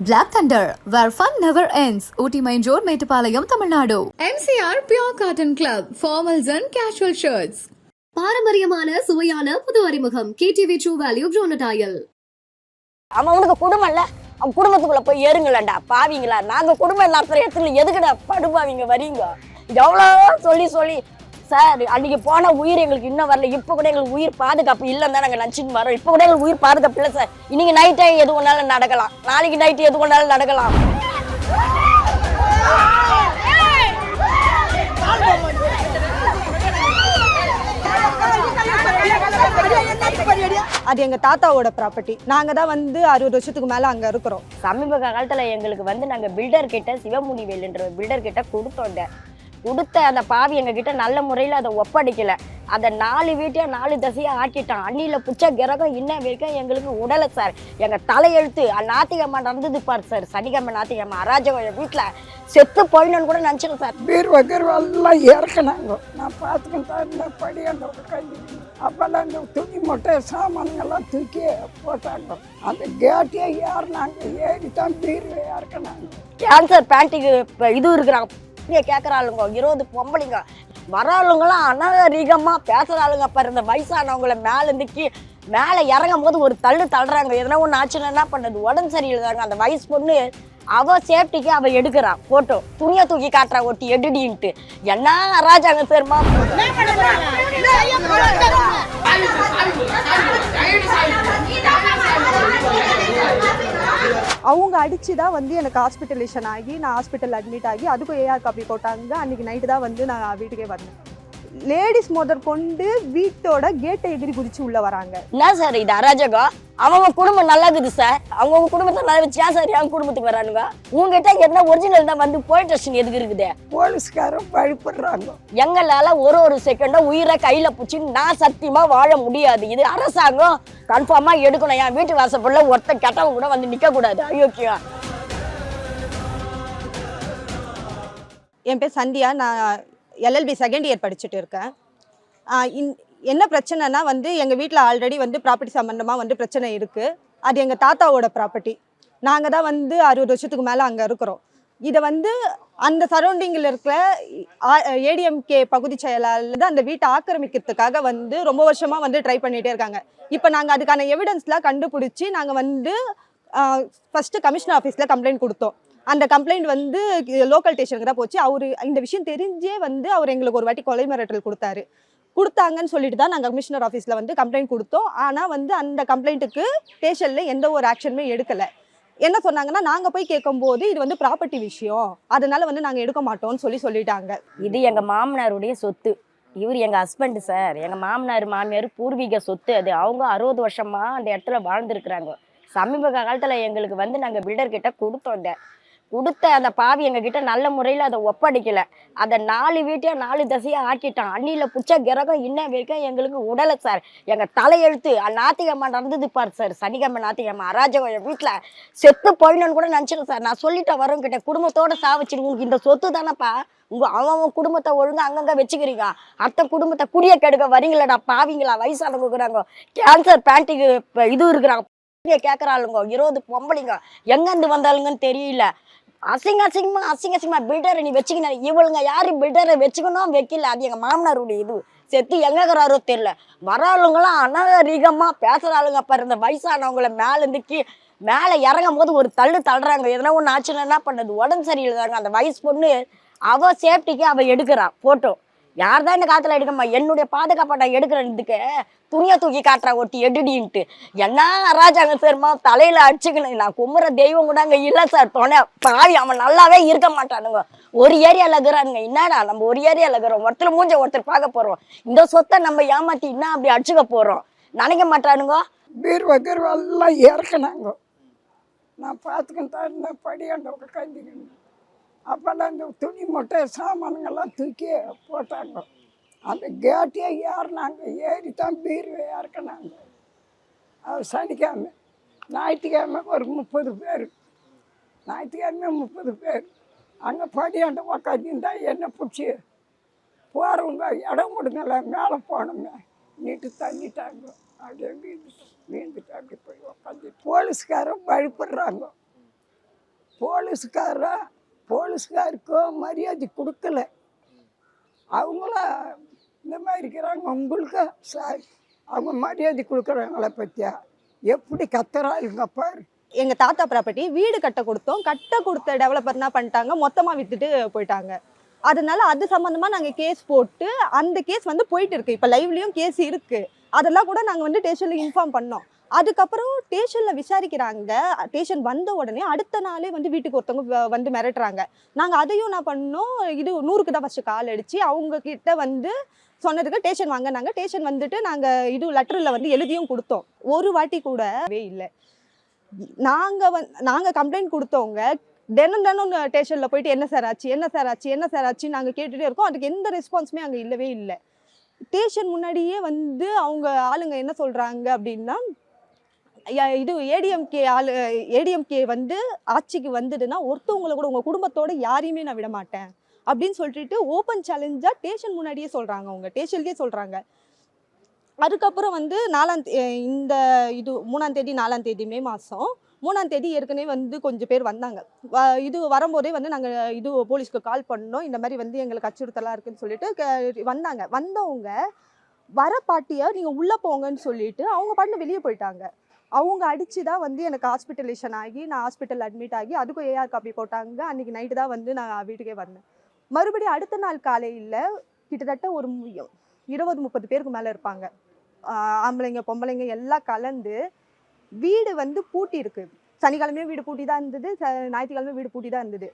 Black Thunder, where fun never ends. Ooty Main Road, Metupalayam, Tamil Nadu. MCR Pure Cotton Club, formals and casual shirts. பாரம்பரியமான சுவையான புது அறிமுகம். KTV true value ப்ரோனடாயல் அவனுக்கு குடும்பம் இல்ல. அவன் குடும்பத்துக்குள்ள போய் ஏறுங்களேன்டா பாவிங்களா? நாங்க குடும்பம் நடத்துற இடத்துல எதுக்குடா படுபாவிங்க? வரீங்க? எவ்வளோ சொல்லி சொல்லி சார் அன்னைக்கு போன உயிர் எங்களுக்கு இன்னும் வரல. இப்போ கூட எங்களுக்கு உயிர் பாதுகாப்பு இல்லைன்னு தான் நாங்கள் நினச்சிட்டு வரோம். இப்போ கூட எங்களுக்கு உயிர் பாதுகாப்பு இல்லை சார். இன்னைக்கு நைட்டே எது ஒன்றாலும் நடக்கலாம். நாளைக்கு நைட்டு எது ஒன்றாலும் நடக்கலாம். அது எங்க தாத்தாவோட ப்ராப்பர்ட்டி நாங்க தான் வந்து அறுபது வருஷத்துக்கு மேல அங்க இருக்கிறோம். சமீப காலத்தில் எங்களுக்கு வந்து நாங்கள் பில்டர் கிட்ட சிவமுனிவேலுன்ற பில்டர் கிட்ட கொடுத்தோம் கொடுத்த அந்த பாவி எங்ககிட்ட நல்ல முறையில் அதை ஒப்படைக்கல. அதை நாலு வீட்டையும் நாலு தசையாக ஆக்கிட்டான். அண்ணியில் புச்ச கிரகம் இன்ன வரைக்கும் எங்களுக்கு உடலை சார். எங்கள் தலையெழுத்து ஞாத்திகம்மா நடந்தது பார் சார். சனிக்கிழமை ஞாத்திகம்மா அராஜகம் என் வீட்டில் செத்து போயிடணும்னு கூட நினச்சிடும் சார். பீர்வா கீர்வா எல்லாம் இறக்குனாங்க. நான் பார்த்துக்கிட்டு தான் இருந்தேன் படியாண்ட உட்காந்து அப்போல்லாம் இந்த துணி மூட்டை சாமான்கள்லாம் தூக்கி போட்டாங்க. அந்த கேட்டையே ஏறினாங்க. ஏறி தான் பீர்வை இறக்குனாங்க கேன்சர் பேண்ட்டுக்கு இது இருக்கிறாங்க. இங்கே கேட்குற ஆளுங்க இருபது பொம்பளைங்க. வர ஆளுங்களாம் அநாகரிகமாக பேசுகிற ஆளுங்க பாரு இந்த வயசானவங்கள மேலே இருந்துக்கி மேலே இறங்கும் போது ஒரு தள்ளு தள்ளுறாங்க. எதனா ஒன்று ஆச்சுன்னா என்ன பண்ணுது? உடம்பு சரியில்லைதாங்க அந்த வயசு பொண்ணு அவ சேஃப்டிக்கு அவ எடுக்கிறா. போட்டோ துணியை தூக்கி காட்டுறா ஒட்டி எடுடின்ட்டு. என்ன ராஜாங்க தெரியுமா? அவங்க அடித்து தான் வந்து எனக்கு ஹாஸ்பிட்டலேஷன் ஆகி நான் ஹாஸ்பிட்டல் அட்மிட் ஆகி அதுக்கும் ஏஆர் காப்பி போட்டாங்க அன்றைக்கி நைட்டு தான் வந்து நான் வீட்டுக்கே வந்தேன். லேடிஸ் முதற்கொண்டு வீட்டோட கேட்டை எகிரி குதிச்சு உள்ள வராங்க. என்ன சார் இது அராஜகம்? அவங்க குடும்பம் நல்லா இருக்குது சார். அவங்கவுங்க குடும்பத்தை நல்லா வச்சு ஏன் சார் என் குடும்பத்துக்கு வரானுங்க? உங்ககிட்ட என்ன ஒரிஜினல் தான் வந்து போலீஸ் ஸ்டேஷன் எதுக்கு இருக்குது? போலீஸ்காரன் பயப்படுறாங்க. எங்களால ஒரு ஒரு செகண்டும் உயிரை கையில பிடிச்சி நான் சத்தியமா வாழ முடியாது. இது அரசாங்கம் கன்ஃபார்மா எடுக்கணும். என் வீட்டு வாசப்படல ஒருத்த கெட்டவங்க கூட வந்து நிக்க கூடாது. அயோக்கியம் என் பேர் சந்தியா. நான் எல்எல்பி செகண்ட் இயர் படிச்சுட்டு இருக்கேன். இன்- என்ன பிரச்சனைனா வந்து எங்கள் வீட்டில் ஆல்ரெடி வந்து ப்ராப்பர்ட்டி சம்மந்தமாக வந்து பிரச்சனை இருக்குது அது எங்கள் தாத்தாவோட ப்ராப்பர்ட்டி நாங்கள் தான் வந்து அறுபது வருஷத்துக்கு மேலே அங்கே இருக்கிறோம். இதை வந்து அந்த சரௌண்டிங்கில் இருக்கிற ஏடிஎம்கே பகுதி செயலாளர் தான் அந்த வீட்டை ஆக்கிரமிக்கிறதுக்காக வந்து ரொம்ப வருஷமாக வந்து ட்ரை பண்ணிகிட்டே இருக்காங்க. இப்போ நாங்கள் அதுக்கான எவிடன்ஸ்லாம் கண்டுபிடிச்சி நாங்கள் வந்து ஃபஸ்ட்டு கமிஷனர் ஆஃபீஸில் கம்ப்ளைண்ட் கொடுத்தோம். அந்த கம்ப்ளைண்ட் வந்து லோக்கல் ஸ்டேஷனுக்கு தான் போச்சு. அவர் இந்த விஷயம் தெரிஞ்சே வந்து அவர் எங்களுக்கு ஒரு வாட்டி கொலை மிரட்டல் கொடுத்தாரு. கொடுத்தாங்கன்னு சொல்லிட்டு தான் நாங்கள் கமிஷனர் ஆஃபீஸில் வந்து கம்ப்ளைண்ட் கொடுத்தோம். ஆனால் வந்து அந்த கம்ப்ளைண்ட்டுக்கு ஸ்டேஷனில் எந்த ஒரு ஆக்ஷனுமே எடுக்கலை. என்ன சொன்னாங்கன்னா நாங்கள் போய் கேட்கும்போது இது வந்து ப்ராப்பர்ட்டி விஷயம். அதனால வந்து நாங்கள் எடுக்க மாட்டோம்னு சொல்லி சொல்லிட்டாங்க. இது எங்கள் மாமனாருடைய சொத்து. இவர் எங்கள் ஹஸ்பண்டு சார் எங்கள் மாமனார் மாமியார் பூர்வீக சொத்து அது. அவங்க அறுபது வருஷமாக அந்த இடத்துல வாழ்ந்துருக்குறாங்க. சமீப காலத்தில் எங்களுக்கு வந்து நாங்கள் பில்டர் கிட்ட கொடுத்தோம் இந்த கொடுத்த அந்த பாவி எங்ககிட்ட நல்ல முறையில் அதை ஒப்படைக்கல. அதை நாலு வீட்டையும் நாலு தசையாக ஆக்கிட்டான். அண்ணியில் பிடிச்ச கிரகம் இன்ன வரைக்கும் எங்களுக்கு உடலை சார். எங்கள் தலையெழுத்து ஞாத்திகம்மா நடந்தது பார் சார். சனிக்கிழமை ஞாத்திகம்மா அராஜகம் என் வீட்டில் செத்து போயிடணும்னு கூட நினச்சிடும் சார். நான் சொல்லிட்டேன் வரும் கிட்ட குடும்பத்தோடு சாவச்சிடு உங்களுக்கு இந்த சொத்து தானேப்பா. உங்கள் அவன் அவன் குடும்பத்தை ஒழுங்காக அங்கங்கே வச்சுக்கிறீங்க. அத்தை குடும்பத்தை குடிய கெடுக்க வரீங்களடா பாவிங்களா வயசானவங்க இருக்கிறாங்க கேன்சர் பேண்ட்டுக்கு இப்போ இது இருக்கிறாங்க. கேட்குறாளுங்க இருபது பொம்பளைங்க. எங்கேருந்து வந்தாளுங்கன்னு தெரியல. அசிங்க அசிங்கமா அசிங்க அசிங்கமா பில்டரை நீ வச்சுக்கின இவளுங்க யாரு பில்டரை வச்சுக்கணும் வைக்கல? அது எங்க மாமனாருடைய இது. செத்து எங்கிறாரோ தெரியல. வராளுங்களாம் ஆளுங்களாம் அநாகரிகமா பேசுற ஆளுங்க பாரு இந்த வயசானவங்கள மேல கீ மேலே இறங்கும் போது ஒரு தள்ளு தள்ளுறாங்க. எதனா ஒன்று ஆச்சுன்னா என்ன பண்ணுது? உடம்பு சரியில்லைதாங்க. அந்த வயசு பொண்ணு அவ சேஃப்டிக்கு அவ எடுக்கிறான் போட்டோ யார் தான் இந்த காத்துல எடுக்கமா என்னுடைய பாதுகாப்பை நான் எடுக்கிறேன் துணியை தூக்கி காட்டுற ஒட்டி எடுடின்ட்டு. என்ன அராஜாங்க சரிம்மா தலையில அடிச்சுக்கணும் நான் கும்புற தெய்வம் கூட அங்கே இல்லை சார். துணை பாவி அவன் நல்லாவே இருக்க மாட்டானுங்க. ஒரு ஏரியாவில் இருக்கிறானுங்க. என்னடா நம்ம ஒரு ஏரியாவில் இருக்கிறோம். ஒருத்தர் மூஞ்ச ஒருத்தர் பார்க்க போறோம். இந்த சொத்தை நம்ம ஏமாத்தி என்ன அப்படி அடிச்சுக்க போறோம். நினைக்க மாட்டானுங்க? பீர்வா கீர்வா எல்லாம் இறக்குனாங்க. நான் பார்த்துக்கிட்டு தான் இருந்தேன் படியாண்ட உட்காந்துக்கிட்டு அப்போல்லாம் இந்த துணி மூட்டை சாமான்கள்லாம் தூக்கி போட்டாங்க. அந்த கேட்டையே ஏறினாங்க. ஏறி தான் பீர்வை இறக்குனாங்க அது சனிக்கிழமை ஞாயிற்றுக்கிழமை ஒரு முப்பது பேர். ஞாயிற்றுக்கிழமை முப்பது பேர். அங்கே படியாண்ட உக்காந்துருந்தா என்ன பிடிச்சி? போகிறவங்க இடம் கொடுங்கல மேலே போனோமே நீட்டு தள்ளிட்டாங்க. அப்படியே வீழ்ந்துட்டு வீழ்ந்துட்டு அப்படி போய் உக்காந்து. போலீஸ்காரன் பயப்படுறாங்க. போலீஸ்காரன் போலீஸ்காருக்கும் மரியாதை கொடுக்கல. அவங்களும் இந்த மாதிரி இருக்கிறாங்க உங்களுக்கு? சார் அவங்க மரியாதை கொடுக்குறவங்கள பற்றியா எப்படி கத்துறாளுங்க பாரு. எங்கள் தாத்தா ப்ராப்பர்ட்டி வீடு கட்ட கொடுத்தோம். கட்ட கொடுத்த டெவலப்பர் என்ன பண்ணிட்டாங்க? மொத்தமாக விற்றுட்டு போயிட்டாங்க. அதனால அது சம்மந்தமாக நாங்கள் கேஸ் போட்டு அந்த கேஸ் வந்து போயிட்டு இருக்கு. இப்போ லைவ்லேயும் கேஸ் இருக்குது அதெல்லாம் கூட நாங்கள் வந்து ஸ்டேஷன்ல இன்ஃபார்ம் பண்ணோம். அதுக்கப்புறம் ஸ்டேஷனில் விசாரிக்கிறாங்க. ஸ்டேஷன் வந்த உடனே அடுத்த நாளே வந்து வீட்டுக்கு ஒருத்தவங்க வந்து மிரட்டுறாங்க. நாங்கள் அதையும் நான் பண்ணோம். இது நூறுக்கு தான் ஃபஸ்ட்டு கால் அடித்து அவங்க கிட்ட வந்து சொன்னதுக்கு ஸ்டேஷன் வாங்க நாங்கள் ஸ்டேஷன் வந்துட்டு நாங்கள் இது லெட்டரில் வந்து எழுதியும் கொடுத்தோம். ஒரு வாட்டி கூடவே இல்லை. நாங்கள் வந் நாங்கள் கம்ப்ளைண்ட் கொடுத்தவங்க தினம் தினம் ஸ்டேஷனில் போயிட்டு என்ன சார் ஆச்சு என்ன சார் ஆச்சு என்ன சார் ஆச்சு நாங்கள் கேட்டுகிட்டே இருக்கோம். அதுக்கு எந்த ரெஸ்பான்ஸுமே அங்கே இல்லவே இல்லை. ஸ்டேஷன் முன்னாடியே வந்து அவங்க ஆளுங்க என்ன சொல்கிறாங்க அப்படின்னா இது ஏடிஎம்கே ஆளு ஏடிஎம்கே வந்து ஆட்சிக்கு வந்ததுன்னா ஒருத்தவங்கள கூட உங்கள் குடும்பத்தோட யாரையுமே நான் விட மாட்டேன் அப்படின்னு சொல்லிட்டு ஓப்பன் சேலஞ்சாக ஸ்டேஷன் முன்னாடியே சொல்கிறாங்க அவங்க. ஸ்டேஷன்லேயே சொல்கிறாங்க அதுக்கப்புறம் வந்து நாலாம் இந்த இது மூணாம் தேதி நாலாம் தேதி மே மாதம் மூணாம் தேதி ஏற்கனவே வந்து கொஞ்சம் பேர் வந்தாங்க. வ- இது வரும்போதே வந்து நாங்கள் இது போலீஸ்க்கு கால் பண்ணோம். இந்த மாதிரி வந்து எங்களுக்கு அச்சுறுத்தலாக இருக்குன்னு சொல்லிட்டு க- வந்தாங்க. வந்தவங்க வர பாட்டியை நீங்கள் உள்ளே போங்கன்னு சொல்லிட்டு அவங்க பாட்டு வெளியே போயிட்டாங்க. அவங்க அடிச்சு தான் வந்து எனக்கு ஹாஸ்பிட்டலேஷன் ஆகி நான் ஹாஸ்பிட்டல் அட்மிட் ஆகி அதுக்கும் ஏஆர் காப்பி போட்டாங்க. அன்றைக்கி நைட்டு தான் வந்து நான் வீட்டுக்கே வந்தேன். மறுபடியும் அடுத்த நாள் காலையில் கிட்டத்தட்ட ஒரு இருபது முப்பது பேருக்கு மேலே இருப்பாங்க. ஆம்பளைங்க பொம்பளைங்க எல்லாம் கலந்து வீடு வந்து பூட்டி இருக்கு. சனிக்கிழமையும் வீடு பூட்டி தான் இருந்தது. ஞாயிற்றுக்கிழமையும் வீடு பூட்டி தான் இருந்தது.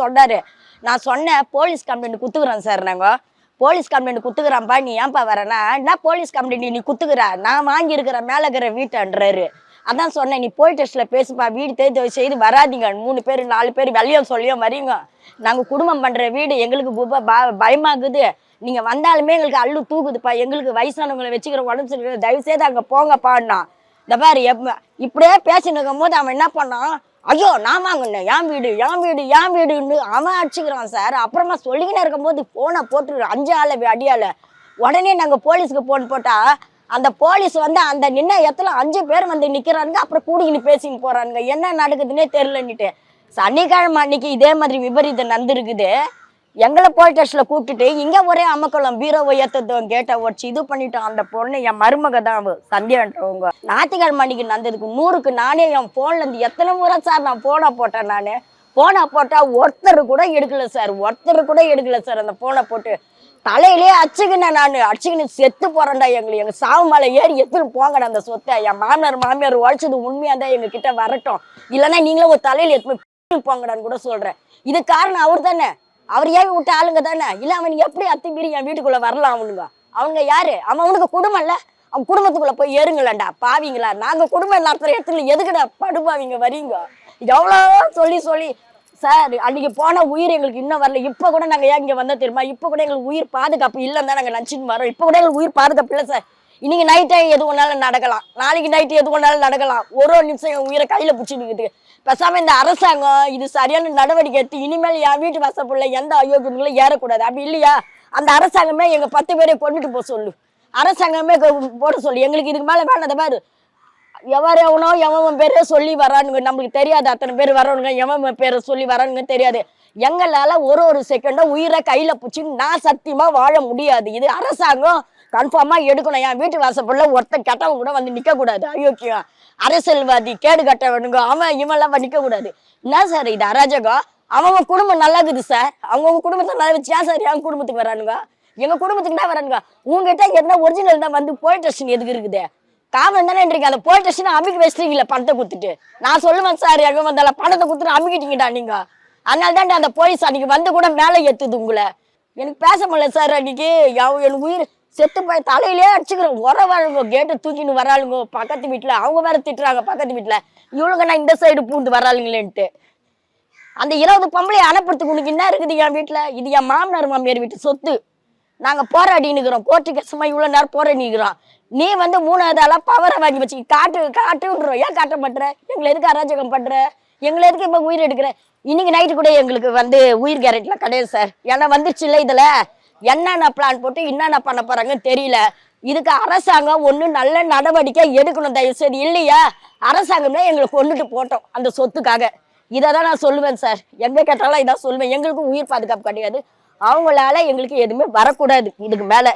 சொன்னாரு நான் சொன்னேன் போலீஸ் கம்ப்ளைண்ட் குத்துக்கிறோம் சார் நாங்கள் போலீஸ் கம்ப்ளைண்ட் குத்துக்கிறேன்ப்பா நீ ஏன்பா வரனா என்ன போலீஸ் கம்ப்ளைண்ட் நீ குத்துக்கிற? நான் வாங்கியிருக்கிற மேலே இருக்கிற வீட்டுன்றாரு. அதான் சொன்னேன் நீ போலீஸ் டெஸ்ட்ல பேசுப்பா வீடு தேர்தல் செய்து வராதீங்க. மூணு பேர் நாலு பேர் வெளியும் சொல்லியும் வரீங்க நாங்கள் குடும்பம் பண்ணுற வீடு எங்களுக்கு ப- பயமாகுது. நீங்கள் வந்தாலுமே எங்களுக்கு அள்ளு தூக்குதுப்பா. எங்களுக்கு வயசானவங்களை வச்சுக்கிற உடம்பு சரியில்லை. தயவு செய்து அங்கே போங்கப்பான்னா இந்த பாரு எப்ப இப்படியே பேசினுக்கும் இருக்கும் போது அவன் என்ன பண்ணான்? ஐயோ நான் வாங்கினேன். என் வீடு என் வீடு என் வீடுன்னு அவன் அடிச்சுக்கிறான் சார். அப்புறமா சொல்லிக்கினே இருக்கும்போது ஃபோனை போட்டு அஞ்சு ஆள அடியால உடனே நாங்கள் போலீஸுக்கு ஃபோன் போட்டால் அந்த போலீஸ் வந்து அந்த நின்ன இடத்துல அஞ்சு பேர் வந்து நிற்கிறானுங்க அப்புறம் கூடிக்கின்னு பேசின்னு போகிறானுங்க என்ன நடக்குதுன்னே தெரிலன்னுட்டு சனிக்கிழமை அன்னைக்கு இதே மாதிரி விபரீதம் நடந்திருக்குது. எங்களை போய் கூப்பிட்டுட்டு இங்க ஒரே அமக்கலம் பீரோவை ஏத்ததும் கேட்ட உடச்சு இது பண்ணிட்டோம் அந்த பொண்ணு என் மருமக தான் அவ. சந்தியான்றவங்க. ஞாயிற்றுக்கிழமை மணிக்கு நடந்ததுக்கு நூறுக்கு நானே என் போன்ல இருந்து எத்தனை முறை சார் நான் ஃபோனை போட்டேன் நானு? ஃபோனை போட்டா ஒருத்தர் கூட எடுக்கல சார் ஒருத்தர் கூட எடுக்கல சார் அந்த போனை போட்டு தலையிலே அச்சுக்கினேன் நான். அடிச்சுக்கின்னு செத்து போறேன்டா எங்களை. எங்க சாவு மலை ஏறி எடுத்துன்னு போங்கடா அந்த சொத்தை. என் மாமனார் மாமியார் உழைச்சது உண்மையா தான் எங்க கிட்ட வரட்டும். இல்லைன்னா நீங்களும் ஒரு தலையில எடுத்து போங்கடான்னு கூட சொல்றேன். இது காரணம் அவர் தானே அவர் ஏவி விட்ட ஆளுங்க தானே? இல்லை அவன் எப்படி அத்துமீறி என் வீட்டுக்குள்ளே வரலாம் அவனுங்க? அவங்க யாரு? அவன் அவனுக்கு குடும்பம் இல்லை. அவன் குடும்பத்துக்குள்ளே போய் ஏறுங்களேன்டா பாவீங்களா? நாங்கள் குடும்பம் இல்லாத இடத்துல எதுக்குடா படுபாவிங்க வரீங்க எவ்வளோ சொல்லி சொல்லி. சார் அன்னைக்கு போன உயிர் எங்களுக்கு இன்னும் வரல. இப்போ கூட நாங்கள் ஏன் இங்கே வந்தால் தெரியுமா? இப்போ கூட எங்களுக்கு உயிர் பாதுகாப்பு இல்லைன்னு தான் நாங்கள் நினச்சிட்டு வரோம் இப்போ கூட எங்களுக்கு உயிர் பாதுகாப்பு இல்லை சார். இன்னைக்கு நைட்டே எது ஒன்றாலும் நடக்கலாம். நாளைக்கு நைட்டு எது ஒன்றாலும் நடக்கலாம். ஒரு ஒரு நிமிஷம் என் உயிரை கையில் பிடிச்சிட்டு பேசாமல் இந்த அரசாங்கம் இது சரியான நடவடிக்கை எடுத்து இனிமேல் என் வீட்டு வசப்புள்ள எந்த அயோக்கியங்களும் ஏறக்கூடாது. அப்படி இல்லையா? அந்த அரசாங்கமே எங்கள் பத்து பேரை கொண்டுட்டு போக சொல்லு. அரசாங்கமே போட சொல்லு. எங்களுக்கு இதுக்கு மேலே வேணாத பாரு. எவர் எவனோ எவன் பேரே சொல்லி வரானுங்க. நம்மளுக்கு தெரியாது அத்தனை பேர் வரணுங்க எவன் பேரை சொல்லி வரானுங்க தெரியாது. எங்களால ஒரு ஒரு செகண்டும் உயிரை கையில பிடிச்சி நான் சத்தியமா வாழ முடியாது. இது அரசாங்கம் கன்ஃபார்மா எடுக்கணும். என் வீட்டு வாசப்படல ஒருத்தன் கெட்டவங்க கூட வந்து நிக்க கூடாது. அயோக்கியம் அரசியல்வாதி கேடு கட்டவனுங்க அவன் இவன்லாம் நிக்க கூடாது. என்ன சார் இது? அராஜகம்? அவங்க குடும்பம் நல்லா இருக்குது சார் அவங்கவுங்க குடும்பத்தை நல்லா வச்சு ஏன் சார் என் குடும்பத்துக்கு வரானுங்க? எங்க குடும்பத்துக்கு தான் வரானுங்க. உங்ககிட்ட என்ன ஒரிஜினல் தான் வந்து போலீஸ் ஸ்டேஷன் எதுக்கு இருக்குது? காவல் தானே இருக்கு அந்த போலீஸ் ஸ்டேஷன் அமைக்க வச்சிட்டீங்களே பணத்தை கொடுத்துட்டு. நான் சொல்லுவேன் சார் எங்க வந்தால பணத்தை கொடுத்துட்டு அமைக்கிட்டீங்கடா நீங்க. அதனால தான் அந்த போலீஸ் அன்னைக்கு வந்து கூட மேலே ஏற்றுது உங்களை. எனக்கு பேச முடியல சார் அன்னைக்கு. அவ- எனக்கு உயிர் செத்து போய் தலையிலே அடிச்சுக்கிறோம். உறவாளுங்க கேட்டை தூக்கின்னு வராளுங்க பக்கத்து வீட்டில் அவங்க வேற திட்டுறாங்க பக்கத்து வீட்டில் இவளுங்க நான் இந்த சைடு பூந்து வராளுங்களேன்ட்டு அந்த இருபது பொம்பளை அனுப்புறதுக்கு உனக்கு என்ன இருக்குது என் வீட்டில் இது என் மாமனார் மாமியார் வீட்டு சொத்து. நாங்கள் போராடினுக்கிறோம் கோர்ட்டு சும்மா இவ்வளோ நேரம் போராடினுக்கிறோம் நீ வந்து மூணாவது ஆளா பவரை வாங்கி வச்சு காட்டு காட்டுன்றோம். ஏன் காட்ட மாட்டுற எங்களை எதுக்கு அராஜகம் பண்ணுற எங்களை எதுக்கு இப்போ உயிர் எடுக்கிறேன் இன்னைக்கு நைட்டு கூட எங்களுக்கு வந்து உயிர் கேரண்டிலாம் கிடையாது சார் ஏன்னா வந்துருச்சு இல்லை இதில். என்னென்ன பிளான் போட்டு என்னென்ன பண்ண போகிறாங்கன்னு தெரியல. இதுக்கு அரசாங்கம் ஒன்று நல்ல நடவடிக்கை எடுக்கணும் தயவு செய்து. இல்லையா? அரசாங்கமே எங்களை கொண்டுட்டு போட்டோம் அந்த சொத்துக்காக. இதை தான் நான் சொல்லுவேன் சார் எங்கே கேட்டாலும் இதான் சொல்லுவேன். எங்களுக்கும் உயிர் பாதுகாப்பு கிடையாது. அவங்களால எங்களுக்கு எதுவுமே வரக்கூடாது இதுக்கு மேலே.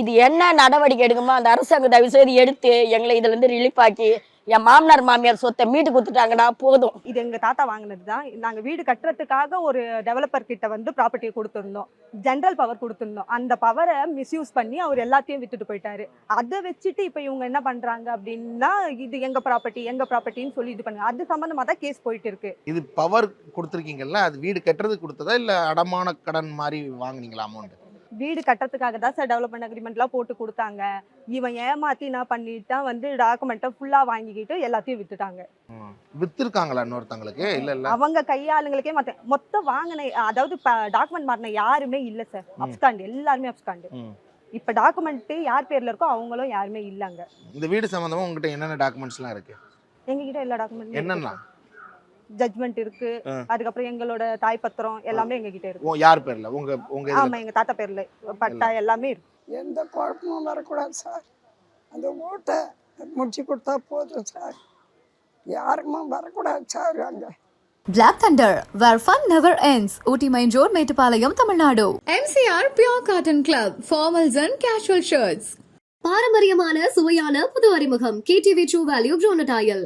இது என்ன நடவடிக்கை எடுக்குமோ அந்த அரசாங்கம் தயவு செய்து எடுத்து எங்களை இதுலேருந்து ரிலீஃப் ஆக்கி என் மாமனார் மாமியார் சொத்தை மீட்டு கொடுத்துட்டாங்கன்னா போதும். இது எங்க தாத்தா வாங்கினது தான். நாங்க வீடு கட்டுறதுக்காக ஒரு டெவலப்பர் கிட்ட வந்து ப்ராப்பர்ட்டியை கொடுத்துருந்தோம். ஜென்ரல் பவர் கொடுத்துருந்தோம். அந்த பவரை மிஸ்யூஸ் பண்ணி அவர் எல்லாத்தையும் விட்டுட்டு போயிட்டாரு. அதை வச்சுட்டு இப்போ இவங்க என்ன பண்றாங்க அப்படின்னா இது எங்க ப்ராப்பர்ட்டி எங்க ப்ராப்பர்ட்டின்னு சொல்லி இது பண்ணுங்க. அது சம்பந்தமா தான் கேஸ் போயிட்டு இருக்கு. இது பவர் கொடுத்துருக்கீங்கல்ல அது வீடு கட்டுறது கொடுத்ததா இல்ல அடமான கடன் மாதிரி வாங்குனீங்களா அமௌண்ட் வீடு கட்டுறதுக்காக தான் சார் டெவலப்மெண்ட் அக்ரிமெண்ட்லாம் போட்டு கொடுத்தாங்க. இவன் ஏமாத்தி என்ன பண்ணிட்டான் வந்து டாக்குமெண்ட்டை ஃபுல்லா வாங்கிக்கிட்டு எல்லாத்தையும் வித்துட்டாங்க. வித்திருக்காங்களா இன்னொருத்தங்களுக்கு இல்ல இல்ல. அவங்க கையாளுங்களுக்கே மொத்த மொத்தம் வாங்கின அதாவது டாக்குமெண்ட் மாறின யாருமே இல்ல சார் அப்ஸ்காண்டு எல்லாருமே அப்ஸ்காண்டு. இப்ப டாக்குமெண்ட் யார் பேர்ல இருக்கோ அவங்களும் யாருமே இல்லங்க இந்த வீடு சம்பந்தமா உங்ககிட்ட என்னென்ன டாக்குமெண்ட்ஸ்லாம் இருக்கு? எங்க கிட்ட எல்லா டாக்குமெண்ட் என்னெல்லாம் ஜட்மெண்ட் இருக்கு. அதுக்கப்புறம் எங்களோட தாய் பத்திரம் எல்லாமே எங்க கிட்ட இருக்கு யார் பேர்ல? உங்க உங்க ஆமா எங்க தாத்தா பேர்ல. பட்டா எல்லாமே. இருக்கு. எந்த குழப்பமும் வரக்கூடாது சார். அந்த ஓட்டை முடிச்சு கொடுத்தா போதும் சார். யாருமே வரக்கூடாது சார் அங்கே. Black Thunder, where fun never ends. Ooty Main Road, Metupalayam, Tamil Nadu. MCR Pure Cotton Club, formals and casual shirts. பாரம்பரியமான சுவையான புது அறிமுகம். KTV true value ப்ரோனடாயல்